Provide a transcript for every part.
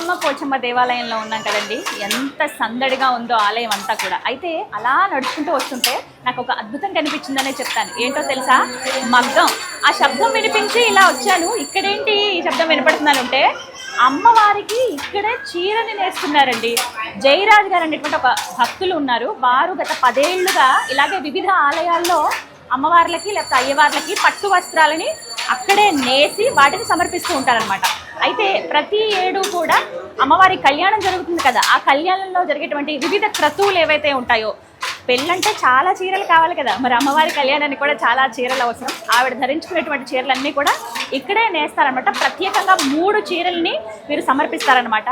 కొండమ్మ పోచమ్మ దేవాలయంలో ఉన్నాం కదండి. ఎంత సందడిగా ఉందో ఆలయం అంతా కూడా. అయితే అలా నడుచుకుంటూ వస్తుంటే నాకు ఒక అద్భుతం కనిపించిందనే చెప్తాను. ఏంటో తెలుసా? మగ్గం ఆ శబ్దం వినిపించి ఇలా వచ్చాను. ఇక్కడేంటి ఈ శబ్దం వినపడుతున్నాను అంటే అమ్మవారికి ఇక్కడే చీరని నేస్తున్నారండి జయరాజ్ గారు అనేటువంటి ఒక భక్తులు ఉన్నారు. వారు గత పదేళ్ళుగా ఇలాగే వివిధ ఆలయాల్లో అమ్మవార్లకి లేకపోతే అయ్యవార్లకి పట్టు వస్త్రాలని అక్కడే నేసి వాటిని సమర్పిస్తూ ఉంటారనమాట అయితే ప్రతి ఏడు కూడా అమ్మవారి కళ్యాణం జరుగుతుంది కదా. ఆ కళ్యాణంలో జరిగేటువంటి వివిధ క్రతువులు ఏవైతే ఉంటాయో పెళ్ళంటే చాలా చీరలు కావాలి కదా. మరి అమ్మవారి కళ్యాణానికి కూడా చాలా చీరలు అవసరం. ఆవిడ ధరించుకునేటువంటి చీరలన్నీ కూడా ఇక్కడే నేస్తారనమాట. ప్రత్యేకంగా మూడు చీరల్ని మీరు సమర్పిస్తారనమాట.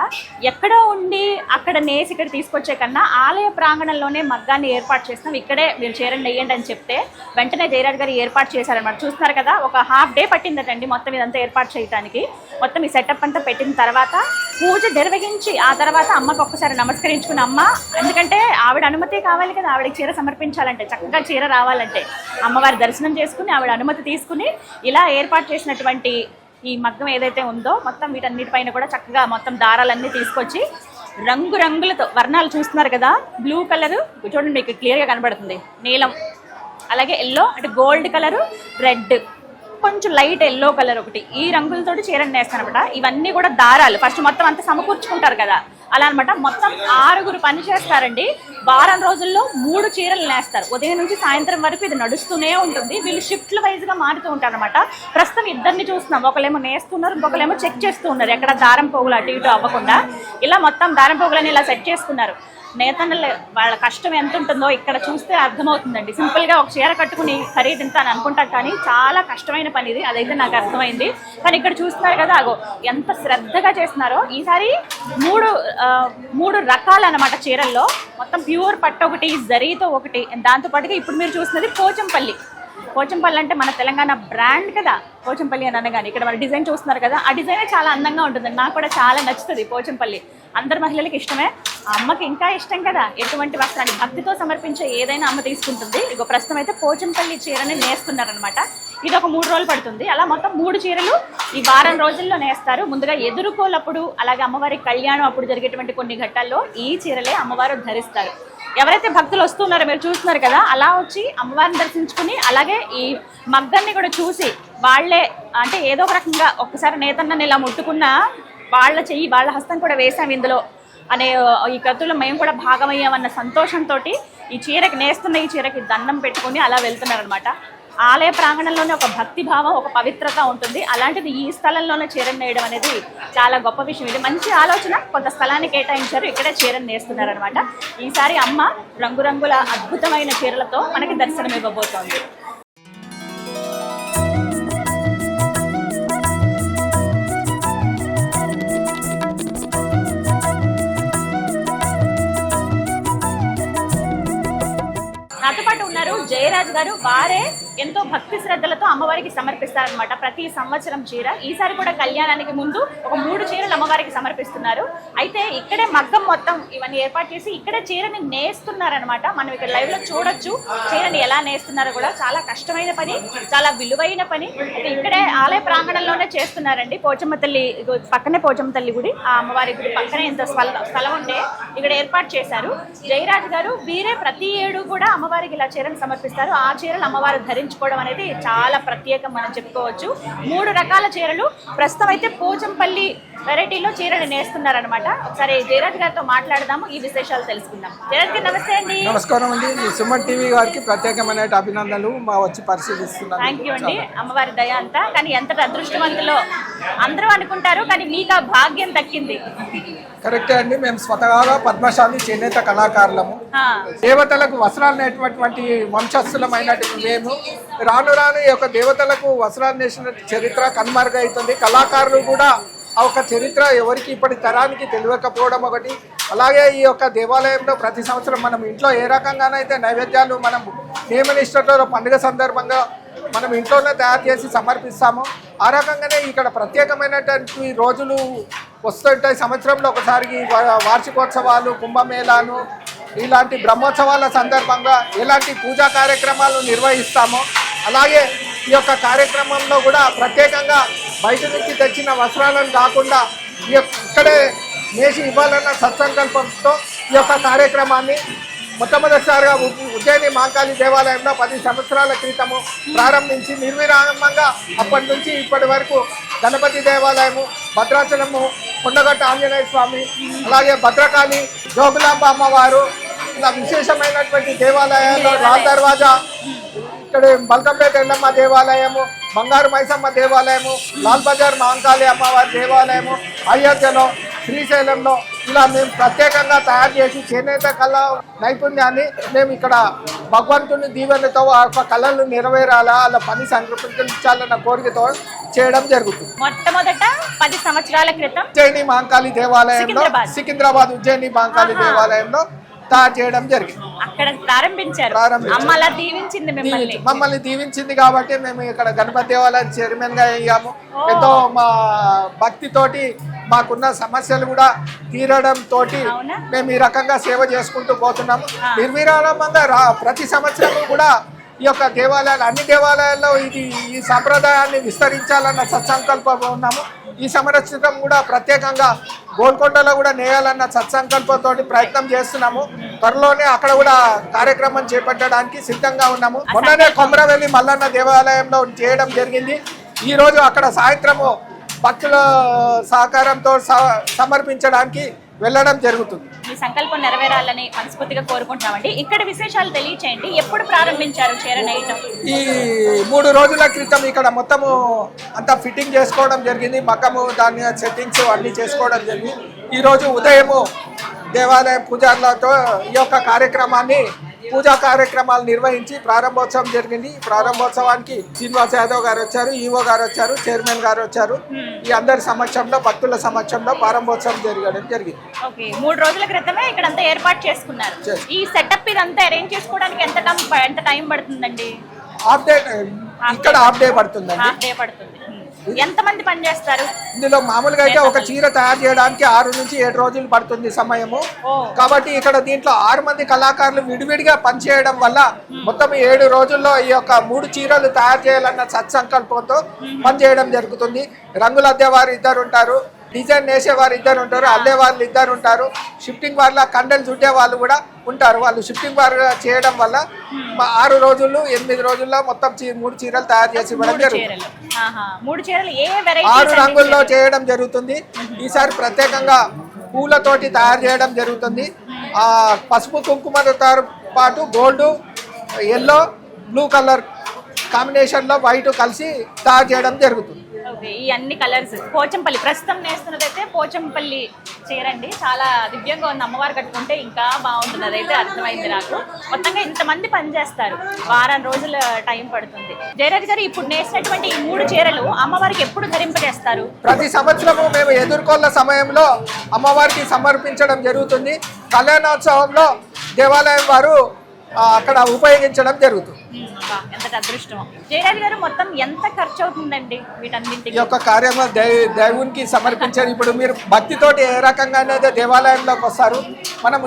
ఎక్కడో ఉండి అక్కడ నేసి ఇక్కడ తీసుకొచ్చే కన్నా ఆలయ ప్రాంగణంలోనే మగ్గాన్ని ఏర్పాటు చేస్తాం. ఇక్కడే మీరు చీరలు నెయ్యండి అని చెప్తే వెంటనే జయరాజ్ గారు ఏర్పాటు చేశారనమాట. చూస్తున్నారు కదా ఒక హాఫ్ డే పట్టిందటండి మొత్తం ఇదంతా ఏర్పాటు చేయడానికి మొత్తం ఈ సెటప్ అంతా పెట్టిన తర్వాత పూజ నిర్వహించి ఆ తర్వాత అమ్మకు ఒక్కసారి నమస్కరించుకున్న అమ్మ ఎందుకంటే ఆవిడ అనుమతి కావాలి కదా ఆవిడకి చీర సమర్పించాలంటే చక్కగా చీర రావాలంటే. అమ్మవారి దర్శనం చేసుకుని ఆవిడ అనుమతి తీసుకుని ఇలా ఏర్పాటు చేసినటువంటి ఈ మగ్గం ఏదైతే ఉందో మొత్తం వీటన్నిటిపైన కూడా చక్కగా మొత్తం దారాలన్నీ తీసుకొచ్చి రంగు రంగులతో వర్ణాలు చూస్తున్నారు కదా బ్లూ కలర్ చూడండి మీకు క్లియర్గా కనబడుతుంది. నీలం అలాగే ఎల్లో అంటే గోల్డ్ కలరు రెడ్ కొంచెం లైట్ ఎల్లో కలర్ ఒకటి. ఈ రంగులతోటి చీరని వేస్తాను అనమాట ఇవన్నీ కూడా దారాలు. ఫస్ట్ మొత్తం అంతా సమకూర్చుకుంటారు కదా. అలా అనమాట మొత్తం ఆరుగురు పని చేస్తారండి. వారం రోజుల్లో మూడు చీరలు నేస్తారు. ఉదయం నుంచి సాయంత్రం వరకు ఇది నడుస్తూనే ఉంటుంది. వీళ్ళు షిఫ్ట్ల వైజ్గా మారుతూ ఉంటారు అనమాట ప్రస్తుతం ఇద్దరిని చూస్తున్నాం. ఒకళ్ళేమో నేస్తున్నారు ఇంకొకలేమో చెక్ చేస్తూ ఉన్నారు. ఎక్కడ దారం పోగులు అటు ఇటు అవ్వకుండా. ఇలా మొత్తం దారం పోగులని ఇలా సెట్ చేసుకున్నారు. నేతన్నల వాళ్ళ కష్టం ఎంత ఉంటుందో ఇక్కడ చూస్తే అర్థమవుతుందండి. సింపుల్గా ఒక చీర కట్టుకుని ఖరీదింతాను అనుకుంటాను అని కానీ చాలా కష్టమైన పని ఇది. అదైతే నాకు అర్థమైంది. కానీ ఇక్కడ చూస్తున్నారు కదా అగో ఎంత శ్రద్ధగా చేస్తున్నారో. ఈసారి మూడు మూడు రకాలు చీరల్లో. మొత్తం ప్యూర్ పట్టు ఒకటి జరీతో ఒకటి. దాంతోపాటుగా ఇప్పుడు మీరు చూస్తున్నది పోచంపల్లి. పోచంపల్లి అంటే మన తెలంగాణ బ్రాండ్ కదా. పోచంపల్లి అని అనగానే ఇక్కడ మన డిజైన్ చూస్తున్నారు కదా. ఆ డిజైనే చాలా అందంగా ఉంటుంది నాకు కూడా చాలా నచ్చుతుంది పోచంపల్లి. అందరు మహిళలకి ఇష్టమే. ఆ అమ్మకి ఇంకా ఇష్టం కదా. ఎటువంటి వస్త్రాన్ని భక్తితో సమర్పించే ఏదైనా అమ్మ తీసుకుంటుంది. ఇక ప్రస్తుతం అయితే పోచంపల్లి చీరని నేస్తున్నారనమాట ఇది ఒక మూడు రోజులు పడుతుంది. అలా మొత్తం మూడు చీరలు ఈ వారం రోజుల్లో నేస్తారు. ముందుగా ఎదుర్కోలప్పుడు అలాగే అమ్మవారి కళ్యాణం అప్పుడు జరిగేటువంటి కొన్ని ఘట్టాల్లో ఈ చీరలే అమ్మవారు ధరిస్తారు. ఎవరైతే భక్తులు వస్తున్నారో మీరు చూస్తున్నారు కదా అలా వచ్చి అమ్మవారిని దర్శించుకుని అలాగే ఈ మగ్గన్ని కూడా చూసి వాళ్ళే అంటే ఏదో ఒక రకంగా ఒక్కసారి నేతన్నని ఇలా ముట్టుకున్నా వాళ్ళ చెయ్యి వాళ్ళ హస్తం కూడా వేసాం ఇందులో అనే ఈ కత్తులో మేము కూడా భాగమయ్యామన్న సంతోషంతో ఈ చీరకి నేస్తున్న ఈ చీరకి దండం పెట్టుకుని అలా వెళ్తున్నారనమాట ఆలయ ప్రాంగణంలోనే ఒక భక్తి భావం ఒక పవిత్రత ఉంటుంది. అలాంటిది ఈ స్థలంలోనే చీరను నేయడం అనేది చాలా గొప్ప విషయం. ఇది మంచి ఆలోచన. కొంత స్థలాన్ని కేటాయించారు. ఇక్కడే చీరను నేస్తున్నారనమాట ఈసారి అమ్మ రంగురంగుల అద్భుతమైన చీరలతో మనకి దర్శనం ఇవ్వబోతోంది. నాతో పాటు ఉన్నారు జయరాజ్ గారు. వారే ఎంతో భక్తి శ్రద్ధలతో అమ్మవారికి సమర్పిస్తారనమాట ప్రతి సంవత్సరం చీర. ఈసారి కూడా కళ్యాణానికి ముందు ఒక మూడు చీరలు అమ్మవారికి సమర్పిస్తున్నారు. అయితే ఇక్కడే మగ్గం మొత్తం ఇవన్నీ ఏర్పాటు చేసి ఇక్కడే చీరని నేస్తున్నారనమాట మనం ఇక్కడ లైవ్లో చూడొచ్చు చీరని ఎలా నేస్తున్నారో కూడా. చాలా కష్టమైన పని చాలా విలువైన పని. అయితే ఇక్కడే ఆలయ ప్రాంగణంలోనే చేస్తున్నారండి. పోచమ్మ తల్లి పక్కనే పోచమ్మ తల్లి గుడి. ఆ అమ్మవారి గుడి పక్కనే ఇంత స్థల స్థలం ఉండే ఇక్కడ ఏర్పాటు చేశారు. జయరాజ్ గారు వీరే ప్రతి ఏడు కూడా అమ్మవారికి ఇలా చీరను సమర్పిస్తారు. ఆ చీరలు అమ్మవారు ధరించుకోవడం అనేది చాలా ప్రత్యేకం మనం చెప్పుకోవచ్చు. మూడు రకాల చీరలు. ప్రస్తుతం అయితే పోచంపల్లి వెరైటీలో చీరలు నేస్తున్నారనమాట ఒకసారి జయరాజ్ గారితో మాట్లాడదాము. ఈ విశేషాలు తెలుసుకుందాం. జయరాజ్ గారు నమస్తే అండి. నమస్కారం అండి. సుమన్ టీవీ గారికి ప్రత్యేకమైన అభినందనలు. మా వచ్చి పరిశీలిస్తున్నాను థ్యాంక్ యూ అండి. అమ్మవారి దయ అంతా. కానీ ఎంత అదృష్టవంతులో అందరూ అనుకుంటారు కానీ మీకు ఆ భాగ్యం దక్కింది. కరెక్టే అండి. మేము స్వతహాగా పద్మశాలి చేనేత కళాకారులము. దేవతలకు వస్త్రాలు నేటువంటి వంశస్థులమైనటువంటి మేము రాను రాను ఈ యొక్క దేవతలకు వస్త్రాలు నేసిన చరిత్ర కనుమరుగవుతుంది కళాకారులు కూడా ఆ ఒక చరిత్ర ఎవరికి ఇప్పటి తరానికి తెలియకపోవడం ఒకటి. అలాగే ఈ యొక్క దేవాలయంలో ప్రతి సంవత్సరం మనం ఇంట్లో ఏ రకంగానైతే నైవేద్యాలు మనం నియమనిష్టతో పండుగ సందర్భంగా మనం ఇంట్లోనే తయారు చేసి సమర్పిస్తాము ఆ రకంగానే ఇక్కడ ప్రత్యేకమైనటువంటి రోజులు వస్తుంటాయి. సంవత్సరంలో ఒకసారి వార్షికోత్సవాలు కుంభమేళాను ఇలాంటి బ్రహ్మోత్సవాల సందర్భంగా ఎలాంటి పూజా కార్యక్రమాలు నిర్వహిస్తామో అలాగే ఈ యొక్క కార్యక్రమంలో కూడా ప్రత్యేకంగా బయట నుంచి తెచ్చిన వస్త్రాలను కాకుండా ఈ ఇక్కడే నేసి ఇవ్వాలన్న సత్సంకల్పంతో ఈ యొక్క కార్యక్రమాన్ని మొట్టమొదటిసారిగా ఉజ్జయిని మాంకాళి దేవాలయంలో పది సంవత్సరాల క్రితము ప్రారంభించి నిర్విరామంగా అప్పటి నుంచి ఇప్పటి వరకు గణపతి దేవాలయము భద్రాచలము కొండగట్ట ఆంజనేయ స్వామి అలాగే భద్రకాళి జోగులాంబ అమ్మవారు ఇలా విశేషమైనటువంటి దేవాలయాల్లో రాల్ దర్వాజా ఇక్కడ బల్కంపేట ఎల్లమ్మ దేవాలయము బంగారు మైసమ్మ దేవాలయము లాల్ బజార్ మహంకాళి అమ్మవారి దేవాలయము అయోధ్యలో శ్రీశైలంలో ఇలా మేము ప్రత్యేకంగా తయారు చేసి చేనేత కళ నైపుణ్యాన్ని మేము ఇక్కడ భగవంతుని దీవెనతో ఆ యొక్క కళలు నెరవేరాలా అలా పని సంకల్పించాలన్న కోరికతో చేయడం జరుగుతుంది మొట్టమొదట పది సంవత్సరాల క్రితం ఉజ్జయిని మహంకాళి దేవాలయంలో సికింద్రాబాద్. ఉజ్జయిని మహంకాళి. దేవాలయంలో తయారు చేయడం జరిగింది. అక్కడ ప్రారంభించారు. దీవించింది మిమ్మల్ని. దీవించి- మమ్మల్ని దీవించింది కాబట్టి మేము ఇక్కడ గణపతి దేవాలయం చైర్మన్గా అయ్యాము. ఎంతో మా భక్తితోటి మాకున్న సమస్యలు కూడా తీరడం తోటి? మేము ఈ రకంగా సేవ చేసుకుంటూ పోతున్నాము. రా ప్రతి సంవత్సరం కూడా ఈ యొక్క దేవాలయాలు అన్ని దేవాలయాల్లో ఇది ఈ సంప్రదాయాన్ని విస్తరించాలన్న సత్సంకల్పం ఉన్నాము. ఈ సంవత్సరం కూడా ప్రత్యేకంగా గోల్కొండలో కూడా నేయాలన్న సత్సంకల్పంతో ప్రయత్నం చేస్తున్నాము. త్వరలోనే అక్కడ కూడా కార్యక్రమం చేపట్టడానికి సిద్ధంగా ఉన్నాము. మొన్ననే కొమరవెల్లి మల్లన్న దేవాలయంలో చేయడం జరిగింది. ఈ రోజు అక్కడ సాయంత్రము భక్తుల సహకారంతో సమర్పించడానికి వెళ్ళడం జరుగుతుంది. మీ సంకల్పం నెరవేరాలని మనస్ఫూర్తిగా కోరుకుంటున్నామండి. ఇక్కడ విశేషాలు తెలియచేయండి. ఎప్పుడు ప్రారంభించారు చీర నేయటం ఈ మూడు రోజుల క్రితం ఇక్కడ మొత్తము అంతా ఫిట్టింగ్ చేసుకోవడం జరిగింది. మకము దాని సెట్టింగ్స్ అన్ని చేసుకోవడం జరిగింది. ఈరోజు ఉదయము దేవాలయ పూజారులతో ఈ యొక్క కార్యక్రమాన్ని పూజా కార్యక్రమాలు నిర్వహించి ప్రారంభోత్సవం జరిగింది. ప్రారంభోత్సవానికి శ్రీనివాస్ యాదవ్ గారు వచ్చారు ఈవో గారు వచ్చారు చైర్మన్ గారు వచ్చారు. ఈ అందరి సమక్షంలో భక్తుల సమక్షంలో ప్రారంభోత్సవం జరగడం జరిగింది. ఓకే మూడు రోజుల క్రితమే ఇక్కడంతా ఏర్పాటు చేసుకున్నారు. చేసు- ఈ సెటప్ ఇదంతా అరేంజ్ చేసుకోవడానికి ఎంత టైం ఎంత టైం పడుతుందండి? హాఫ్ డే ఇక్కడ హాఫ్ డే పడుతుందండి. హాఫ్ డే పడుతుంది. ఎంత మంది పని చేస్తారు? ఇందులో మామూలుగా అయితే ఒక చీర తయారు చేయడానికి ఆరు నుంచి ఏడు రోజులు పడుతుంది సమయము. కాబట్టి ఇక్కడ దీంట్లో ఆరు మంది కళాకారులు విడివిడిగా పనిచేయడం వల్ల మొత్తం ఏడు రోజుల్లో ఈ యొక్క మూడు చీరలు తయారు చేయాలన్న సత్సంకల్పంతో పనిచేయడం జరుగుతుంది. రంగులు అద్దేవారు ఇద్దరు ఉంటారు. డిజైన్ వేసేవారు ఇద్దరు ఉంటారు అల్లే వాళ్ళు ఇద్దరు ఉంటారు. షిఫ్టింగ్ వాళ్ళ కండలు చుట్టే వాళ్ళు కూడా ఉంటారు. వాళ్ళు షిఫ్టింగ్ వారు చేయడం వల్ల ఆరు రోజులు ఎనిమిది రోజుల్లో మొత్తం మూడు చీరలు తయారు చేసి ఇవ్వడం జరుగుతుంది. ఆరు రంగుల్లో చేయడం జరుగుతుంది. ఈసారి ప్రత్యేకంగా పూలతోటి తయారు చేయడం జరుగుతుంది. ఆ పసుపు కుంకుమతో పాటు గోల్డ్ ఎల్లో బ్లూ కలర్ కాంబినేషన్లో వైట్ కలిసి తయారు చేయడం జరుగుతుంది. ఓకే ఈ అన్ని కలర్స్. పోచంపల్లి ప్రస్తుతం నేస్తున్నదైతే పోచంపల్లి చీరండి. చాలా దివ్యంగా ఉంది. అమ్మవారు కట్టుకుంటే ఇంకా బాగుంటుంది. అదైతే అర్థమైంది నాకు. మొత్తంగా ఇంతమంది పనిచేస్తారు. వారం రోజుల టైం పడుతుంది. జయరాజ్ గారు ఇప్పుడు నేసినటువంటి ఈ మూడు చీరలు అమ్మవారికి ఎప్పుడు ధరింపజేస్తారు? ప్రతి సంవత్సరము మేము ఎదుర్కొన్న సమయంలో అమ్మవారికి సమర్పించడం జరుగుతుంది. కళ్యాణోత్సవంలో దేవాలయం వారు అక్కడ ఉపయోగించడం జరుగుతుంది. గారు మొత్తం ఎంత ఖర్చు అవుతుందండి యొక్క దేవునికి సమర్పించారు. ఇప్పుడు మీరు భక్తితోటి ఏ రకంగా అనేది దేవాలయంలోకి వస్తారు మనం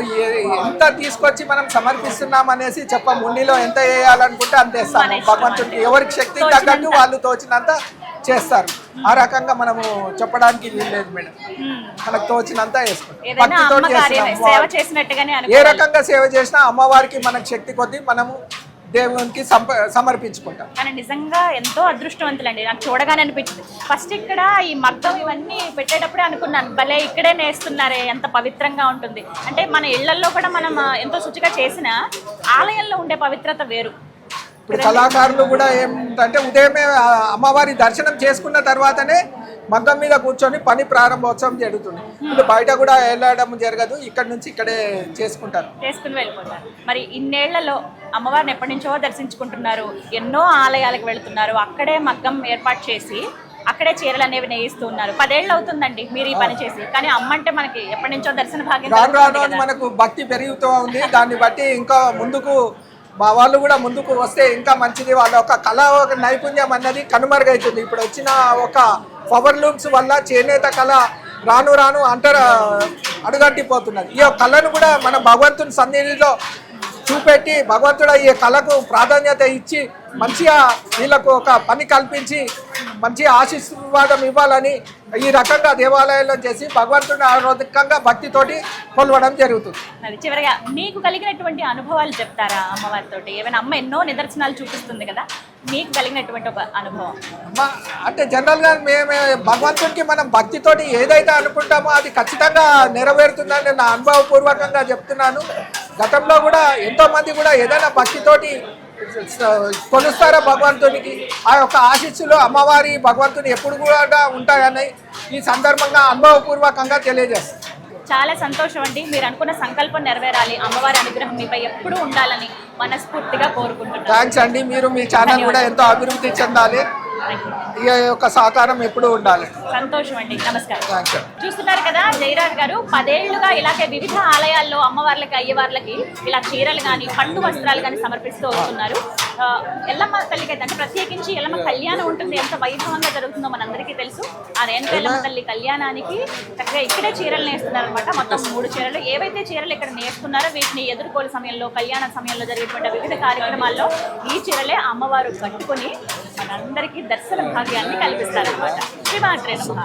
ఎంత తీసుకొచ్చి మనం సమర్పిస్తున్నాం అనేసి చెప్పం ఉండిలో ఎంత వేయాలనుకుంటే అంత వేస్తాము భగవంతుడికి. ఎవరికి శక్తి. తగ్గట్టు వాళ్ళు తోచినంత చేస్తారు. ఆ రకంగా మనము చెప్పడానికి వీల్లేదు మేడం. మనకు తోచినంత వేసుకుంటాం. ఏ రకంగా సేవ చేసినా అమ్మవారికి మనకు శక్తి కొద్దీ మనము దేవునికి సమర్పించుకుంటాం. కానీ నిజంగా ఎంతో అదృష్టవంతులండి. నాకు చూడగానే అనిపించింది. ఫస్ట్ ఇక్కడ ఈ మగ్గం ఇవన్నీ పెట్టేటప్పుడే అనుకున్నాను. భలే ఇక్కడే నేస్తున్నారే ఎంత పవిత్రంగా ఉంటుంది. అంటే మన ఇళ్ళల్లో కూడా మనం ఎంతో శుచిగా చేసిన ఆలయంలో ఉండే పవిత్రత వేరు. ఇప్పుడు కళాకారులు కూడా ఏంటంటే ఉదయమే అమ్మవారి దర్శనం చేసుకున్న తర్వాతనే మగ్గం మీద కూర్చొని పని ప్రారంభోత్సవం జరుగుతుంది. ఇప్పుడు బయట కూడా వెళ్ళడం జరగదు ఇక్కడ నుంచి ఇక్కడే చేసుకుంటారు. చేసుకుని వెళ్ళిపోతారు. మరి ఇన్నేళ్ళలో అమ్మవారిని ఎప్పటి నుంచో దర్శించుకుంటున్నారు ఎన్నో ఆలయాలకు వెళుతున్నారు అక్కడే మగ్గం ఏర్పాటు చేసి అక్కడే చీరలు అనేవి నేయిస్తూ ఉన్నారు. పదేళ్ళు అవుతుందండి మీరు ఈ పని చేసి కానీ అమ్మ అంటే మనకి ఎప్పటి నుంచో దర్శన భాగ్యం. మనకు భక్తి పెరుగుతూ ఉంది. దాన్ని బట్టి ఇంకా ముందుకు మా వాళ్ళు కూడా ముందుకు వస్తే ఇంకా మంచిది. వాళ్ళ ఒక కళ ఒక నైపుణ్యం అన్నది కనుమరుగైతుంది. ఇప్పుడు వచ్చిన ఒక పవర్ లూమ్స్ వల్ల చేనేత కళ రాను రాను అంటర్ అడుగంటిపోతున్నది. ఈ కళను కూడా మన భగవంతుని సన్నిధిలో చూపెట్టి భగవంతుడు ఈ కళకు ప్రాధాన్యత ఇచ్చి మంచిగా వీళ్ళకు ఒక పని కల్పించి మంచి ఆశీర్వాదం ఇవ్వాలని ఈ రకంగా దేవాలయాల్లో చేసి భగవంతుని ఆరోధకంగా భక్తితోటి కొలవడం జరుగుతుంది. అది చివరిగా మీకు కలిగినటువంటి అనుభవాలు చెప్తారా అమ్మవారితో ఏమైనా అమ్మ ఎన్నో నిదర్శనాలు చూపిస్తుంది కదా మీకు కలిగినటువంటి ఒక అనుభవం. అంటే జనరల్గా మేము భగవంతుడికి మనం భక్తితోటి ఏదైతే అనుకుంటామో అది ఖచ్చితంగా నెరవేరుతుందని నా అనుభవపూర్వకంగా చెప్తున్నాను. గతంలో కూడా ఎంతో మంది కూడా ఏదైనా భక్తితోటి కొలుస్తారో భగవంతునికి? ఆ యొక్క ఆశీస్సులు అమ్మవారి భగవంతుని ఎప్పుడు కూడా ఉంటాయని ఈ సందర్భంగా అనుభవపూర్వకంగా తెలియజేస్తాను చాలా సంతోషం అండి. మీరు అనుకున్న సంకల్పం నెరవేరాలి. అమ్మవారి అనుగ్రహం మీపై ఎప్పుడూ ఉండాలని మనస్ఫూర్తిగా కోరుకుంటున్నాను థ్యాంక్స్ అండి. మీరు మీ ఛానల్ కూడా ఎంతో అభివృద్ధి చెందాలి. ఈ యొక్క సహకారం ఎప్పుడూ ఉండాలి. సంతోషం అండి. నమస్కారం. చూస్తున్నారు కదా జయరాజ్ గారు పదేళ్ళుగా ఇలాగే వివిధ ఆలయాల్లో అమ్మవార్లకి అయ్యవార్లకి ఇలా చీరలు కానీ పట్టు వస్త్రాలు కానీ సమర్పిస్తూ వస్తున్నారు. ఎల్లమ్మ తల్లికి అంటే ప్రత్యేకించి ఎల్లమ్మ కళ్యాణం ఉంటుంది. ఎంత వైభవంగా జరుగుతుందో మనందరికీ తెలుసు. ఆ రేణుక ఎల్లమ్మ తల్లి కళ్యాణానికి చక్కగా ఇక్కడే చీరలు నేస్తున్నారు అనమాట మొత్తం మూడు చీరలు. ఏవైతే చీరలు ఇక్కడ నేస్తున్నారో వీటిని ఎదుర్కోలు సమయంలో కళ్యాణ సమయంలో జరిగేటువంటి వివిధ కార్యక్రమాల్లో ఈ చీరలే అమ్మవారు కట్టుకొని మనందరికీ దర్శన భాగ్యాన్ని కల్పిస్తారనమాట శ్రీమాత్రే నమ.